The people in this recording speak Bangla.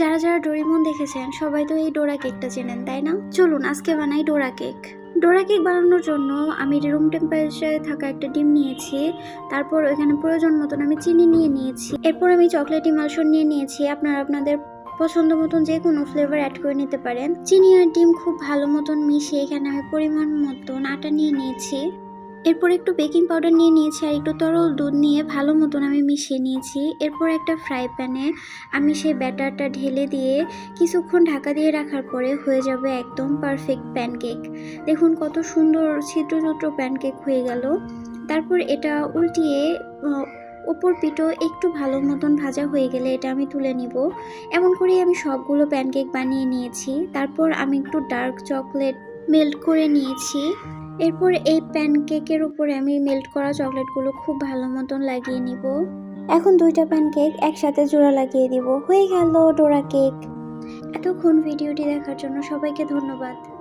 যারা যারা ডোরিমন দেখেছেন, সবাই তো এই ডোরা কেকটা চেনেন, তাই না? চলুন, আজকে বানাই ডোরা কেক। ডোরা কেক বানানোর জন্য আমি রুম টেম্পারেচারে থাকা একটা ডিম নিয়েছি, তারপর এখানে প্রয়োজন মতন আমি চিনি নিয়ে নিয়েছি। এরপর আমি চকলেট ইমালশন নিয়ে নিয়েছি, আপনারা আপনাদের পছন্দ মতন যে কোনো ফ্লেভার অ্যাড করে নিতে পারেন। চিনি আর ডিম খুব ভালো মতন মিশিয়ে এখানে আমি পরিমাণ মতন আটা নিয়ে নিয়েছি। এরপর একটু বেকিং পাউডার নিয়ে নিয়েছি আর একটু তরল দুধ নিয়ে ভালো মতন আমি মিশিয়ে নিয়েছি। এরপর একটা ফ্রাই প্যানে আমি সেই ব্যাটারটা ঢেলে দিয়ে কিছুক্ষণ ঢাকা দিয়ে রাখার পরে হয়ে যাবে একদম পারফেক্ট প্যানকেক। দেখুন কত সুন্দর ছিদ্র ছিদ্র প্যানকেক হয়ে গেল। তারপর এটা উল্টিয়ে ওপর পিঠও একটু ভালো মতন ভাজা হয়ে গেলে এটা আমি তুলে নিব। এমন করেই আমি সবগুলো প্যানকেক বানিয়ে নিয়েছি। তারপর আমি একটু ডার্ক চকলেট মেল্ট করে নিয়েছি। এরপর এই প্যানকেকের উপরে আমি মেল্ট করা চকলেটগুলো খুব ভালো মতন লাগিয়ে নিব। এখন দুইটা প্যানকেক একসাথে জোড়া লাগিয়ে দিব। হয়ে গেল ডোরা কেক। এতক্ষণ ভিডিওটি দেখার জন্য সবাইকে ধন্যবাদ।